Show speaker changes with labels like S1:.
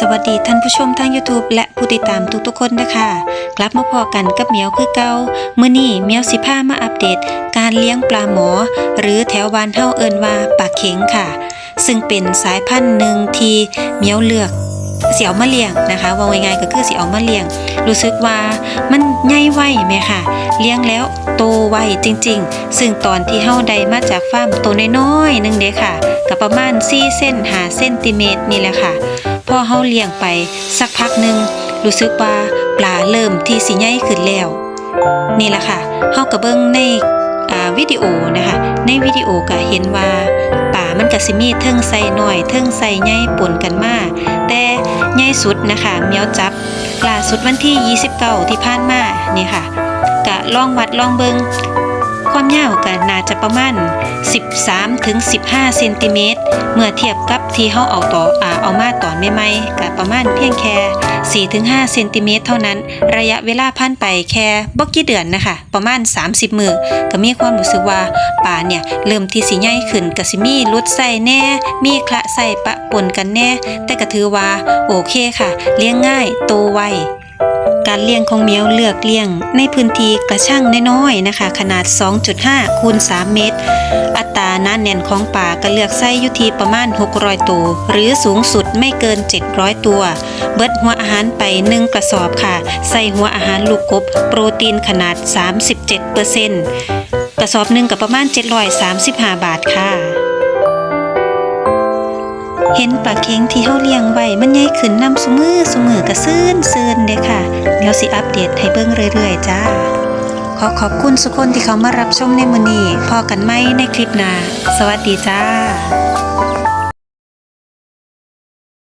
S1: สวัสดีท่านผู้ชมทาง YouTube และผู้ติดตามทุกๆคนนะคะกลับมาพอกันกับเหมียวคือเก่ามื้อนี้เหมียวสิพามาอัปเดต การเลี้ยงปลาหมอ หรือแถวบ้านเฮาเอินว่าปลาเข็งค่ะ ซึ่งเป็นสายพันธุ์หนึ่งที่เหมียวเลือกเสิเอามาเลียงนะคะว่าง่ายๆก็คือสิเอามาเลียง รู้สึกว่ามันใหญ่ไวแม่ค่ะ เลี้ยงแล้วโตไวจริง ๆ ซึ่งตอนที่เฮาได้มาจากฟาร์มตัวน้อยๆนึงเด้ค่ะก็ประมาณ4เส้น5เซนติเมตรนี่แหละค่ะ พ่อเฮาเลี้ยงไป สักพักหนึ่งรู้สึกว่าปลาเริ่มที่สิใหญ่ขึ้นแล้ว นี่แหละค่ะเฮาก็เบิ่งในวิดีโอนะคะในวิดีโอก็เห็นว่าปลามันก็สิมีเทิงใส่หน้อยเทิงใส่ใหญ่ปนกันมาแต่ใหญ่สุดนะคะเมียวจับล่าสุดวันที่ 29 ที่ผ่านมานี่ค่ะก็ลองวัดลองเบิง ความยาวก็น่าจะประมาณ 13ถึง15เซนติเมตรเมื่อเทียบกับที่เฮาเอาต่ออาเอามาตอนใหม่ๆก็ประมาณเพียงแค่4-5เซนติเมตรเท่านั้น ระยะเวลาผ่านไปแค่บ่กี่เดือนนะคะประมาณ 30 มือก็มีความรู้สึกว่าปลาเนี่ยเริ่มที่สิใหญ่ขึ้นก็สิมีลุดใส่แน่ มีคละใส่ปะปนกันแน่ แต่ก็ถือว่าโอเคค่ะ เลี้ยงง่ายโตไว การเลี้ยงของเหมียวเลือกเลี้ยง ในพื้นที่กระช่างน้อยๆนะคะ ขนาด 2.5คูณ3เมตร อัตราหนาแน่นของป่าก็เลือกไส้ยู่ที่ประมาณ 600 ตัว หรือสูงสุดไม่เกิน 700 ตัว เบิดหัวอาหารไป 1 กระสอบค่ะ ใส่หัวอาหารลูกกบ โปรตีนขนาด 37%กระสอบหนึ่งกับประมาณ 735 บาทค่ะ เห็นปลาเค็งที่เฮาเลี้ยงไว้มันใหญ่ขึ้นนำซุมือซุมือกระซื่นซื่นเด้ค่ะเดี๋ยวสิอัปเดตให้เบิ่งเรื่อยๆจ้า ขอขอบคุณทุกคนที่เขามารับชมในมือนี้พอกันไหมในคลิปหน้าสวัสดีจ้า